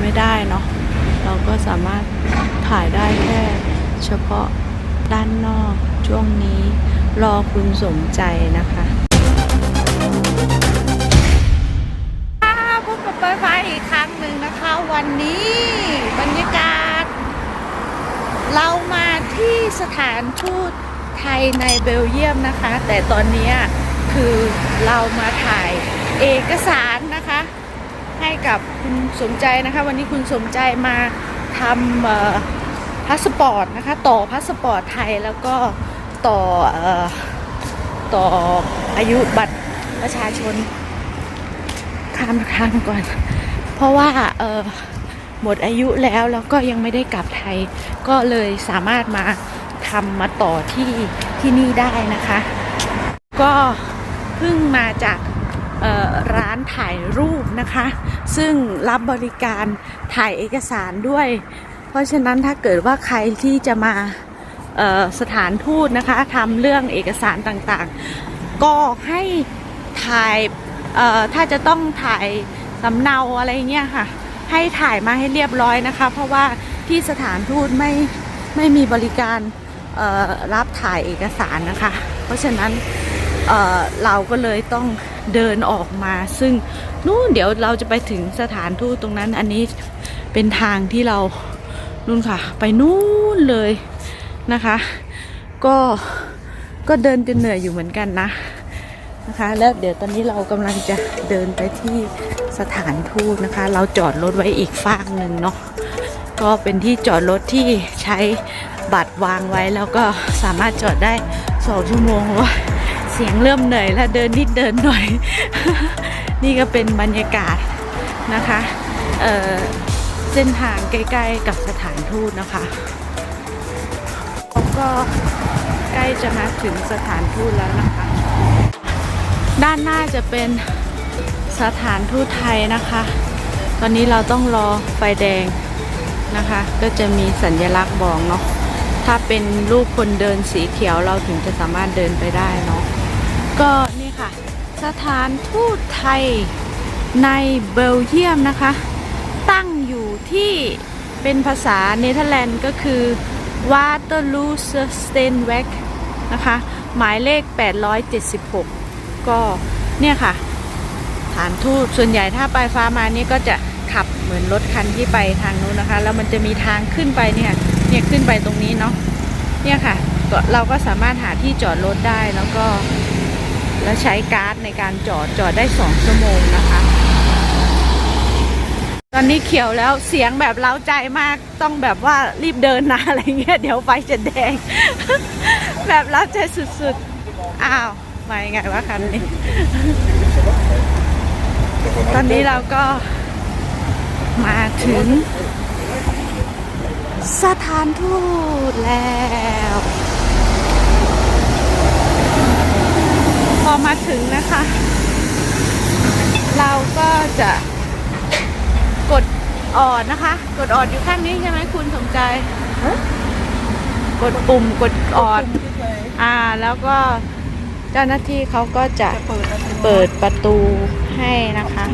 ไม่ได้เนาะเราก็สามารถถ่ายได้แค่เฉพาะด้านนอกช่วงนี้รอคุณสมใจนะคะพบกับปอยฟ้าอีกครั้งหนึ่งนะคะ วันนี้บรรยากาศ เรามาที่สถานทูตไทยในเบลเยียมนะคะ แต่ตอนนี้คือเรามาถ่ายเอกสาร กับคุณสมใจนะคะ วันนี้คุณสมใจมาทำพาสปอร์ตนะคะ ต่อพาสปอร์ตไทยแล้วก็ต่ออต่ออายุบัตรประชาชนข้ามข้ามก่อน เพราะว่าหมดอายุแล้วแล้วก็ยังไม่ได้กลับไทย ก็เลยสามารถมาทำมาต่อที่ที่นี่ได้นะคะ ก็เพิ่งมาจากเอ่อ ร้านถ่ายรูปนะคะ ซึ่งรับบริการถ่ายเอกสารด้วย เพราะฉะนั้นถ้าเกิดว่าใครที่จะมาสถานทูตนะคะทำเรื่องเอกสารต่างๆ ก็ให้ถ่ายถ้าจะต้องถ่ายสำเนาอะไรเงี้ยค่ะ ให้ถ่ายมาให้เรียบร้อยนะคะ เพราะว่าที่สถานทูตไม่ไม่มีบริการรับถ่ายเอกสารนะคะ เพราะฉะนั้นเเราก็เลยต้อง เดินออกมาซึ่งนู่นเดี๋ยวเราจะไปถึงสถานทูตตรงนั้นอันนี้เป็นทางที่เรานู่นค่ะ ไปนู่นเลยนะคะ ก็ก็เดินจนเหนื่อยอยู่เหมือนกันนะนะคะ แล้วเดี๋ยวตอนนี้เรากำลังจะเดินไปที่สถานทูตนะคะ เราจอดรถไว้อีกฝากหนึ่งเนาะก็เป็นที่จอดรถที่ใช้บัตรวางไว้แล้วก็สามารถจอดได้สองชั่วโมงว่า สียงเริ่มเหนื่อยแล้วเดินนิดเดินหน่อย นี่ก็เป็นบรรยากาศนะคะเเส้นทางใกล้ๆกับสถานทูตนะคะแล้วก็ใกล้จะมาถึงสถานทูตแล้วนะคะ ด้านหน้าจะเป็นสถานทูตไทยนะคะ ตอนนี้เราต้องรอไฟแดงนะคะ ก็จะมีสัญลักษณ์บอกเนาะถ้าเป็นรูปคนเดินสีเขียวเราถึงจะสามารถเดินไปได้เนาะ ก็นี่ค่ะ สถานทูตไทยในเบลเยียมนะคะ ตั้งอยู่ที่เป็นภาษาเนเธอร์แลนด์ก็คือ Waterloo s t e n w e g นะคะ หมายเลข 876 ก็เนี่ยค่ะ ฐานทูตส่วนใหญ่ถ้าปลายฟ้ามานี่ก็จะขับเหมือนรถคันที่ไปทางนู้นนะคะ แล้วมันจะมีทางขึ้นไปเนี่ยเนี่ยขึ้นไปตรงนี้เนาะเนี่ยค่ะเราก็สามารถหาที่จอดรถได้แล้วก็ แล้วใช้การ์ดในการจอดจอดได้สองชั่วโมงนะคะ ตอนนี้เขียวแล้วเสียงแบบเล้าใจมากต้องแบบว่ารีบเดินนะอะไรเงี้ยเดี๋ยวไฟจะแดง แบบเล้าใจสุดๆ อ้าวมายังไงวะคันนี้ ตอนนี้เราก็มาถึงสถานทูตแล้ว อมาถึงนะคะ เราก็จะกดออดนะคะ กดออดอยู่ข้างนี้ใช่ไหมคุณสมใจ กดปุ่มกดออด อ่าแล้วก็เจ้าหน้าที่เขาก็จะเปิดประตูให้นะคะ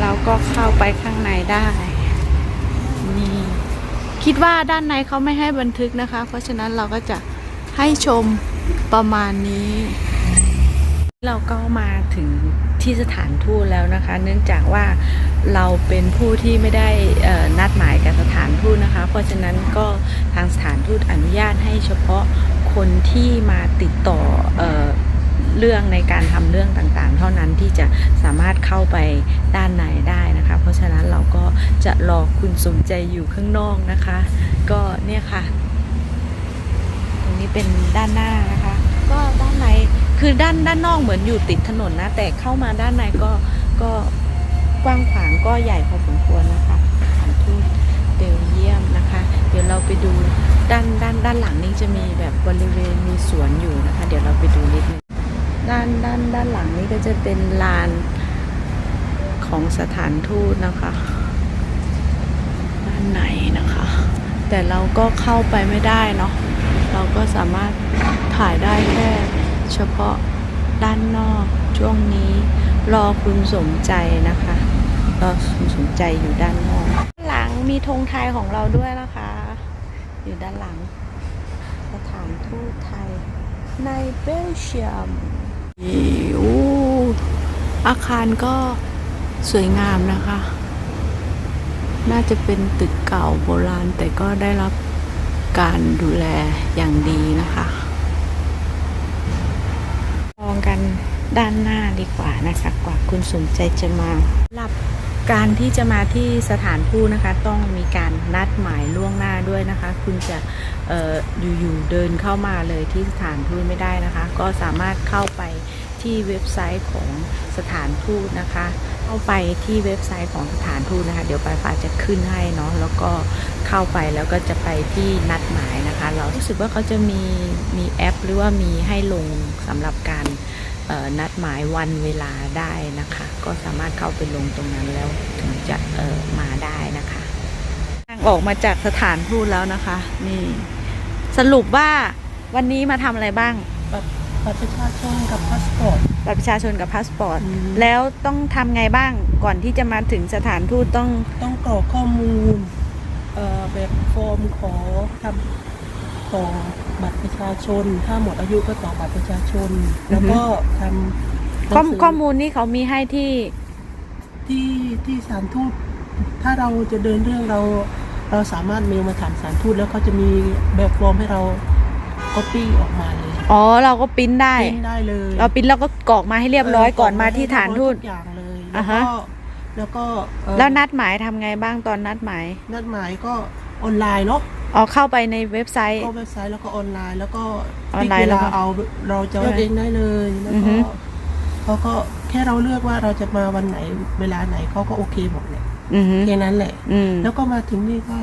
เราก็เข้าไปข้างในได้นี่คิดว่าด้านในเขาไม่ให้บันทึกนะคะ เพราะฉะนั้นเราก็จะให้ชมประมาณนี้ เราก็มาถึงที่สถานทูตแล้วนะคะ เนื่องจากว่าเราเป็นผู้ที่ไม่ได้นัดหมายกับสถานทูตนะคะ เพราะฉะนั้นก็ทางสถานทูตอนุญาตให้เฉพาะคนที่มาติดต่อเอเรื่องในการทำเรื่องต่างๆ เท่านั้นที่จะสามารถเข้าไปด้านในได้นะคะ เพราะฉะนั้นเราก็จะรอคุณสมใจอยู่ข้างนอกนะคะ ก็เนี่ยค่ะ ตรงนี้เป็นด้านหน้านะคะ ก็ด้านใน คือด้านด้านนอกเหมือนอยู่ติดถนนนะ แต่เข้ามาด้านในก็ก็กว้างขวางก็ใหญ่พอสมควรนะคะสถานทูตเบลเยียมนะคะ เดี๋ยวเราไปดูด้านด้านด้านหลังนี้จะมีแบบบริเวณมีสวนอยู่นะคะ เดี๋ยวเราไปดูนิดนึงด้านด้านด้านหลังนี้ก็จะเป็นลานของสถานทูตนะคะด้านในนะคะ แต่เราก็เข้าไปไม่ได้เนาะเราก็สามารถถ่ายได้แค่ เฉพาะด้านนอกช่วงนี้รอคุณสมใจนะคะรอคุณสมใจอยู่ด้านนอกหลังธงไทยของเราด้วยนะคะ อยู่ด้านหลัง สถานทูตไทยในเบลเยียมนี่โอ้อาคารก็สวยงามนะคะ น่าจะเป็นตึกเก่าโบราณแต่ก็ได้รับการดูแลอย่างดีนะคะมองกัน ด้านหน้าดีกว่านะคะ กว่าคุณสนใจจะมารับการที่จะมาที่สถานทูตนะคะ ต้องมีการนัดหมายล่วงหน้าด้วยนะคะ คุณจะอออยู่ๆเดินเข้ามาเลยที่สถานทูตไม่ได้นะคะ ก็สามารถเข้าไปที่เว็บไซต์ของสถานทูตนะคะ เข้าไปที่เว็บไซต์ของสถานทูตนะคะ เดี๋ยวปลายฟ้าจะขึ้นให้เนาะแล้วก็เข้าไปแล้วก็จะไปที่นัดหมายนะคะ เรารู้สึกว่าเขาจะมีมีแอป หรือว่ามีให้ลงสำหรับการ นัดหมายวันเวลาได้นะคะ ก็สามารถเข้าไปลงตรงนั้นแล้วถึงจะเอ่อมาได้นะคะทางออกมาจากสถานทูตแล้วนะคะ นี่สรุปว่าวันนี้มาทำอะไรบ้างบัตรบัตรประชาชนกับพาสปอร์ตบัตรประชาชนกับพาสปอร์ตอืมแล้วต้องทำไงบ้างก่อนที่จะมาถึงสถานทูตต้องต้องกรอกข้อมูลเอ่อแบบฟอร์มขอทำ ต่อบัตรประชาชน ถ้าหมดอายุก็ต่อบัตรประชาชน แล้วก็ทำหนัข้องสืข้อมูลนี่เขามีให้ที่ที่ที่สถานทูตถ้าเราจะเดินเรื่องเราเราสามารถเมลมาถามสถานทูตแล้วเขาจะมีแบบฟอร์มให้เราก๊อปปี้ออกมาเลยอ๋อเราก็ปริ้นได้ปริ้นได้เลย เราปริ้นแล้วก็กรอกมาให้เรียบร้อยก่อนมาที่ฐานทูตทุกอย่างเลยอ่าแล้วฮะก็แล้วก็เอ่อแล้วนัดหมายทำไงบ้างตอนนัดหมาย นัดหมายก็ออนไลน์เนาะ อ๋อเข้าไปในเว็บไซต์ ก็เว็บไซต์แล้วก็ออนไลน์ แล้วก็ออนไลน์ติ๊กแล้วเวก็ลาเอาเราจะเลือกเองได้เลยแล้วอือฮึ ก็เขาก็แค่เราเลือกว่าเราจะมาวันไหนเวลาไหนเขาก็โอเคหมดเลยอือฮึแค่นั้นแหละ อืมแล้วก็มาถึงนี่ก็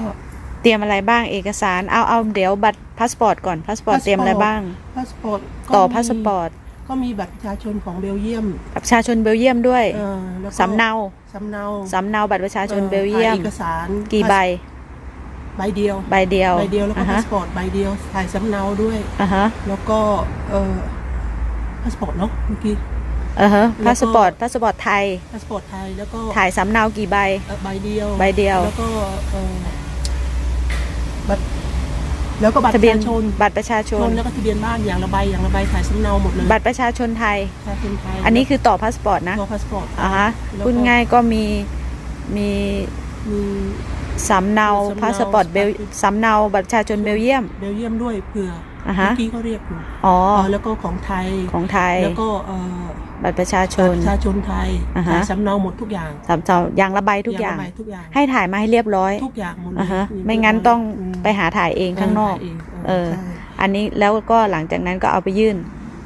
เตรียมอะไรบ้างเอกสารเอาเอาเดี๋ยวบัตรพาสปอร์ตก่อนพาสปอร์ตพาสปอร์ตเตรียมอะไรบ้าง พาสปอร์ตต่อพาสปอร์ตก็มีบัตรประชาชนของเบลเยียมบัตรประชาชนเบลเยียมด้วยเออแล้วก็สำเนาสำเนาสำเนาบัตรประชาชนอ่อเบลเยียมถ่าเอกสารกี่ใบ ใบเดียวใบเดียวใบเดียวแล้วก็อ่าพาฮะสปอร์ตใบเดียวถ่ายสำเนาด้วยอ่าฮะแล้วก็เอ่อพาสปอร์ตเนาะเมื่อกี้อ่าฮะแล้วก็พาสปอร์ตพาสปอร์ตไทยพาสปอร์ตไทยแล้วก็ถ่ายสำเนากี่ใบเอ่อใบเดียวใบเดียวแล้วก็เอ่อบัตรแล้วก็บัตรทะประเบียนชาชนบัตรประชาชชนนแล้วก็ทะเบียนบ้านอย่างละใบอย่างละใบถ่ายสำเนาหมดเลยบัตรประชาชนไทยประชาชนไทยอันนี้คือต่อพาสปอร์ตนะตัวพาสปอร์ตอ่าฮะแล้วพูดก็ง่ายก็มีมีมี สำเนาสำเนาพาสปอร์ตเบลสำเนาบัตรประชาชนเบลเยียม เบลเยียมด้วยเผื่ออาฮะเมื่อกี้เขาเรียกอยู่อ๋อเอ่อแล้วก็ของไทยของไทย แล้วก็เอ่อบัตรประชาชบัตนรประชาชนไทยอ่าฮะถ่ายสำเนาหมดทุกอย่างสำเนาอย่างละใบทุกอย่างละใบทุกอย่างให้ถ่ายมาให้เรียบร้อยทุกอย่างหมดเลยอ่าฮะมีไม่งั้นต้องมไปหาถ่ายเองข้างนอกเถ่ยเออ ใช่อันนี้แล้วก็หลังจากนั้นก็เอาไปยื่น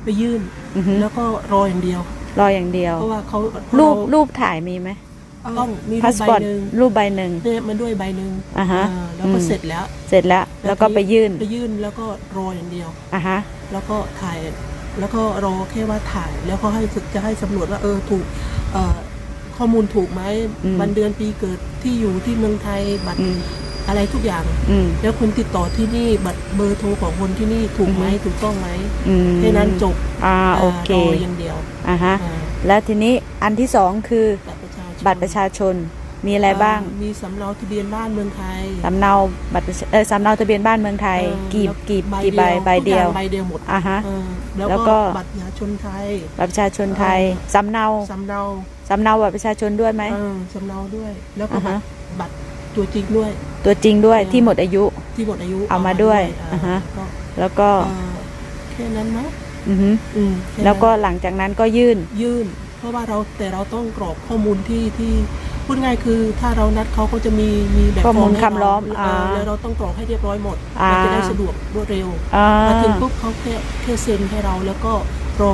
ไปยื่น อือฮึแล้วก็รออย่างเดียว รออย่างเดียว เพราะว่าเขารูปเรารูปถ่ายมีไหม ต้องมีพารูปสใบปอร์ตหนึ่งรูปใบหนึ่งเรียกมาด้วยใบหนึ่งอ่าฮะเออแล้วก็อืม เสร็จแล้วเสร็จแล้วแล้วก็ไปยื่นไปยื่นแล้วก็รออย่างเดียว อะฮะ แล้วก็ถ่ายแล้วก็รอแค่ว่าถ่ายแล้วก็ให้สึกจะให้สำรวจว่าเออถูกเอ่อข้อมูลถูกไหมอืม วันเดือนปีเกิดที่อยู่ที่เมืองไทยบัตรอืมอะไรทุกอย่าง อืม แล้วคุณติดต่อที่นี่บัตรเบอร์โทรของคนที่นี่ถูกไหมอือฮึถูกต้องไหมอืมแค่นั้นจบอ่าโอเครออย่างเดียวอะฮะ อ่าแล้วทีนี้อันที่สองคือบัตรประชาชน บัตรประชาชนมีอะไรบ้าง มีสำเนาทะเบียนบ้านเมืองไทยสำเนาบัตรประชาเออสำเนาทะเบียนบ้านเมืองไทยเออกี่แล้วกี่ใบกี่ใบใบเดียวทุกอางใบเดียวหมดอะฮะเออแล้วแล้วก็ก็บัตรประชาชนไทยบัตรประชาชนไทยเออสำเนาสำเนาสำเนาบัตรประชาชนด้วยไหมเออสำเนาด้วย แล้วก็อ่าบัฮะตรบัตรตัวจริงด้วย ตัวจริงด้วยเออที่หมดอายุที่หมดอายุเอามาด้วยเอ่าฮะก็แล้วก็เออแค่นั้นมั้งอือฮึอืมค่นั้นแล้วก็หลังจากนั้นก็ยื่นยื่น เพราะว่าเราแต่เราต้องกรอกข้อมูลที่ที่พูดง่ายคือถ้าเรานัดเขาก็จะมีมีแบบข้อมูลฟร์ให้คำร้องเอ่าแล้วเราต้องกรอกให้เรียบร้อยหมดอ่าเราจะได้สะดวกรวดเร็วอ่ามาถึงปุ๊บเขาแค่แค่เซ็นให้เราแล้วก็รอ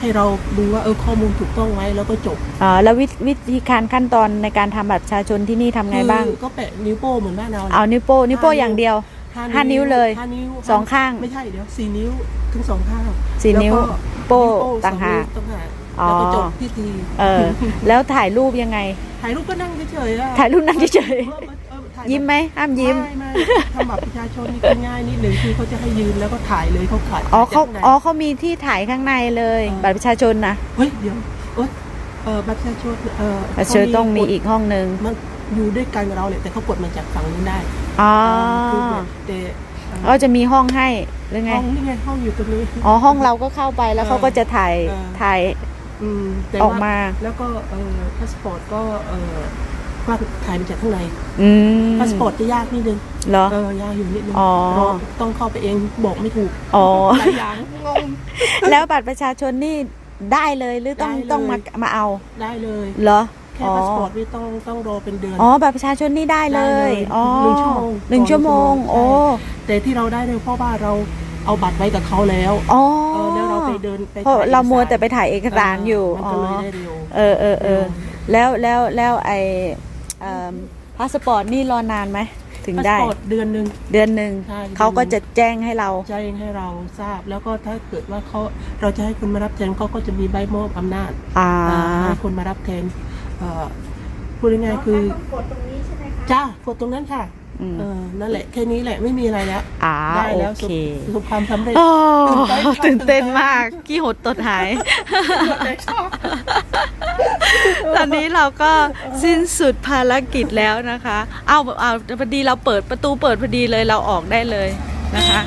ให้เราดูว่าเออข้อมูลถูกต้องไหมแล้วก็จบอ่าแล้ววิวิธีการขั้นตอนในการทำบัตรประชาชนที่นี่ทำไงบ้างคือก็แปะนิ้วโป้เหมือนบ้านเราเอานิ้วโป้นิ้วโป้อย่างเดียวห้านิ้วเลยห้านิ้วสองข้างไม่ใช่เดี๋ยวสี่นิ้วถึงสองข้างสี่นิ้วแล้วก็โป้นิ้วต่างหาก สอนิ้วต่างหากอ๋อแล้วก็จบพิธีเออ แล้วถ่ายรูปยังไง ถ่ายรูปก็นั่งเฉยๆอะถ่ายรูปนั่งเฉยออเออถ่าๆยิ้มไหมห้ามยิ้มไม่ไม่ทำบัตรประชาชนนี่ก็ง่ายนิดหนึ่งคือเขาจะให้ยืนแล้วก็ถ่ายเลยเขาถ่ายอ๋อเขาจกข้งในอ๋อเขามีที่ถ่ายข้างในเลยเออบัตรประชาชนนะเฮ้ยเดี๋ยวโอ๊ยเออบัตรประชาชนเออบัตรประชาชนต้องมีอีกห้องหนึ่งมันอยู่ด้วยกันกับเราเนี่ยแต่เขากดมาจากฝั่งนู้นได้อ๋อคือแบบแต่เอ่อก็จะมีห้องให้หรือไงห้องนี่ไงห้องอยู่ตรงนี้อ๋อห้องเราก็เข้าไปแล้วเออเขาก็จะถ่ายเออถ่าย อืมแต่ออกว่ามา แล้วก็เอ่อพาสปอร์ตก็เอ่อก็ถ่ายมาจากข้างในอืมพาสปอร์ตจะยากนิดนึงเหรอ เออยากอยู่นิดนึงอ๋อรอต้องเข้าไปเองบอกไม่ถูกอ๋อ หลายอย่างงง แล้วบัตรประชาชนนี่ได้เลยหรือต้องได้เลย ต้องมามาเอาได้เลยเหรอแค่พาสปอร์ตนี่ต้องต้องรอเป็นเดือน อ๋อบัตรประชาชนนี่ได้เลยได้เลยอ๋อหนึ่งชั่วโมงหนึ่งชั่วโมง ใช่ โอ้แต่ที่เราได้เลยเพราะว่าเราเอาบัตรไว้กับเขาแล้ว อ๋อเออแล้ว เราไปเดินไปเพราะถ่ยเรามัวอกสแต่ไปถ่ายเอกสารอยู่มันอ๋อก็เลยได้เร็วเออเออเออแล้วแล้วแล้วไอเอิ่มพาสปอร์ตนี่รอนานไหมถึงพาสได้ปอร์ตเดือนหนึ่งเดือนหนึ่งใช่เขาก็จะแจ้งให้เราแจ้งให้เราทราบแล้วก็ถ้าเกิดว่าเขาเราจะให้คุณมารับแทนเขาก็จะมีใบมอบอำนาจอ่าอ่าให้คนมารับแทนเอ่อพูดง่ายๆคือจ้ากดตรงนั้นค่ะ อืม เออนั่นแหละแค่นี้แหละไม่มีอะไรแล้วอ่าได้โอแล้วเคประสบความสำเร็จ โอ้ตื่ตื่นนเต้เต้นนมากกี่หดตดหายตอนนี้เราก็สิ้นสุดภารกิจแล้วนะคะ เอาเอาพอดีเราเปิดประตูเปิดพอดีเลยเราออกได้เลยนะคะ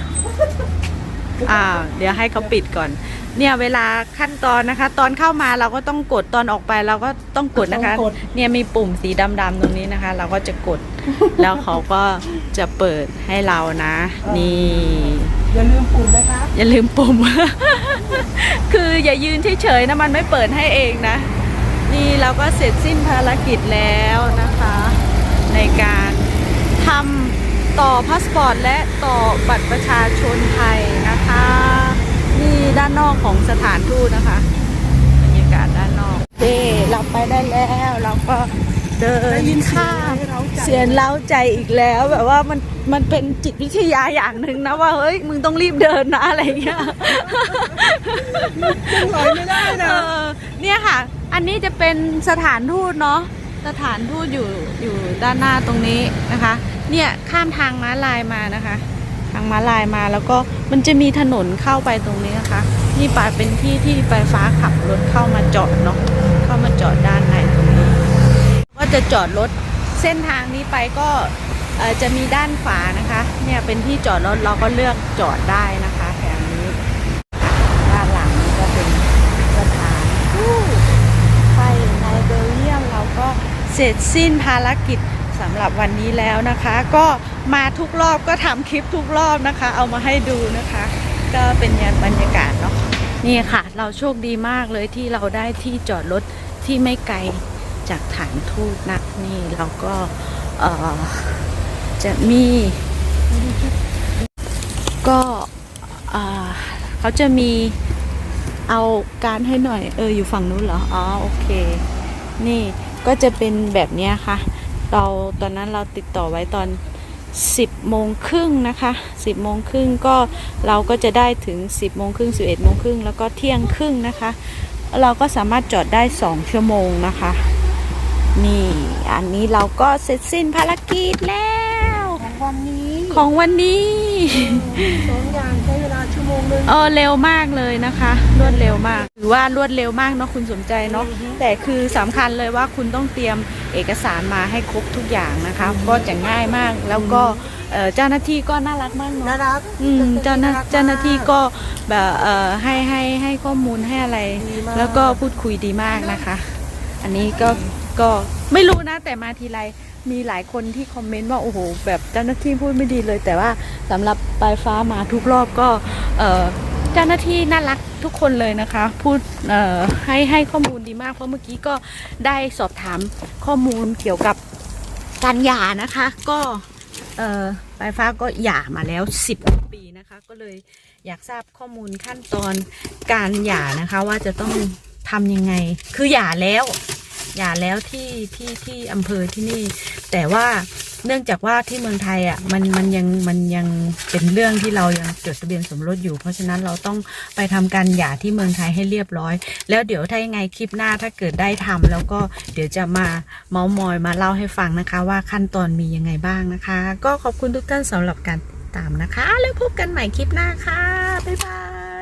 อ่า เดี๋ยวให้เขาปิดก่อน เนี่ยเวลาขั้นตอนนะคะ ตอนเข้ามาเราก็ต้องกดตอนออกไปเราก็ต้องกดนะคะ ต้องกด เนี่ยมีปุ่มสีดำๆตรงนี้นะคะ เราก็จะกด แล้วเขาก็จะเปิดให้เรานะ นี่ อย่าลืมปุ่มนะคะอย่าลืมปุ่ม คืออย่ายืนเฉยๆนะมันไม่เปิดให้เองนะ นี่เราก็เสร็จสิ้นภารกิจแล้วนะคะ ในการทำต่อพาสปอร์ตและต่อบัตรประชาชนไทยนะคะ นี่ด้านนอกของสถานทูตนะคะบรรยากาศด้านนอกเด้เราไปได้แล้วเราก็เดิได้นยินเสียงข้าม เราใจเสียงเล้าใจอีกแล้วแบบว่ามันมันเป็นจิตวิทยาอย่างหนึ่งนะว่าเฮ้ยมึงต้องรีบเดินนะอะไรเงี้ยถอยไม่ได้นะเออเนี่ยค่ะ อันนี้จะเป็นสถานทูตเนาะสถานทูตอยู่อยู่ด้านหน้าตรงนี้นะคะ เนี่ยข้ามทางม้าลายมานะคะ ทางม้าลายมาแล้วก็มันจะมีถนนเข้าไปตรงนี้นะคะนี่ปาเป็นที่ที่ไฟฟ้าขับรถเข้ามาจอดเนาะเข้ามาจอดด้านในตรงนี้ ว่าจะจอดรถ เส้นทางนี้ไปก็จะมีด้านขวานะคะ เนี่ยเป็นที่จอดรถเราก็เลือกจอดได้นะคะแถวนี้ด้านหลังก็เป็นสถานไทยในเบลเยียมเราก็เสร็จสิ้นภารกิจสำหรับวันนี้แล้วนะคะ ก็มาทุกรอบก็ทำคลิปทุกรอบนะคะ เอามาให้ดูนะคะ ก็เป็นยันบรรยากาศเนาะนี่ค่ะ เราโชคดีมากเลยที่เราได้ที่จอดรถที่ไม่ไกล จากฐานทูตนักนี่เราก็จะมี ก็เขาจะมีเอาการให้หน่อย เออ อยู่ฝั่งนู้นเหรอ อ๋อ โอเค นี่ก็จะเป็นแบบนี้ค่ะ เราตอนนั้นเราติดต่อไว้ตอน 10โมงครึ่งนะคะ 10โมงครึ่งก็เราก็จะได้ถึง 10โมงครึ่ง11โมงครึ่งแล้วก็เที่ยงครึ่งนะคะ เราก็สามารถจอดได้ 2 ชั่วโมงนะคะ นี่ อันนี้เราก็เสร็จสิ้นภารกิจแล้ว ของวันนี้ของวันนี้สองอย่างใช้เวลาชั่วโมงหนึงเออเร็วมากเลยนะคะ รวดเร็วมากถือว่ารวดเร็วมากเนาะคุณสมใจเนาะอือฮึแต่คือสำคัญเลยว่าคุณต้องเตรียมเอกสารมาให้ครบทุกอย่างนะคะ ก็จะง่ายมากแล้วก็เอ่อเจ้าหน้าที่ก็น่ารักมากน่าเนาะรักอืมเจ้าหน้ารักมกเจ้าหน้าที่ก็แบบเอ่อให้ให้ให้ข้อมูลให้อะไรดีมากแล้วก็พูดคุยดีมากนะคะ อันนี้ก็ ก็ไม่รู้นะแต่มาทีไรมีหลายคนที่คอมเมนต์ว่าโอ้โห แบบเจ้าหน้าที่พูดไม่ดีเลย แต่ว่าสำหรับปลายฟ้ามาทุกรอบก็เจ้าหน้าที่น่ารักทุกคนเลยนะคะ พูดให้ให้ข้อมูลดีมาก เพราะเมื่อกี้ก็ได้สอบถามข้อมูลเกี่ยวกับการหย่านะคะ ก็เปลายฟ้าก็หย่ามาแล้ว 10 ปีนะคะ ก็เลยอยากทราบข้อมูลขั้นตอนการหย่านะคะ ว่าจะต้องทำยังไง คือหย่าแล้ว หย่าแล้วที่ที่ที่อำเภอที่นี่ แต่ว่าเนื่องจากว่าที่เมืองไทยอะมันมันยังมันยังเป็นเรื่องที่เรายังจดทะเบียนสมรสอยู่ เพราะฉะนั้นเราต้องไปทำการหย่าที่เมืองไทยให้เรียบร้อย แล้วเดี๋ยวถ้ายังไงคลิปหน้าถ้าเกิดได้ทำแล้วก็เดี๋ยวจะมาเมาส์มอยมาเล่าให้ฟังนะคะ ว่าขั้นตอนมียังไงบ้างนะคะ ก็ขอบคุณทุกท่านสำหรับการติดตามนะคะ แล้วพบกันใหม่คลิปหน้าค่ะบ๊ายบาย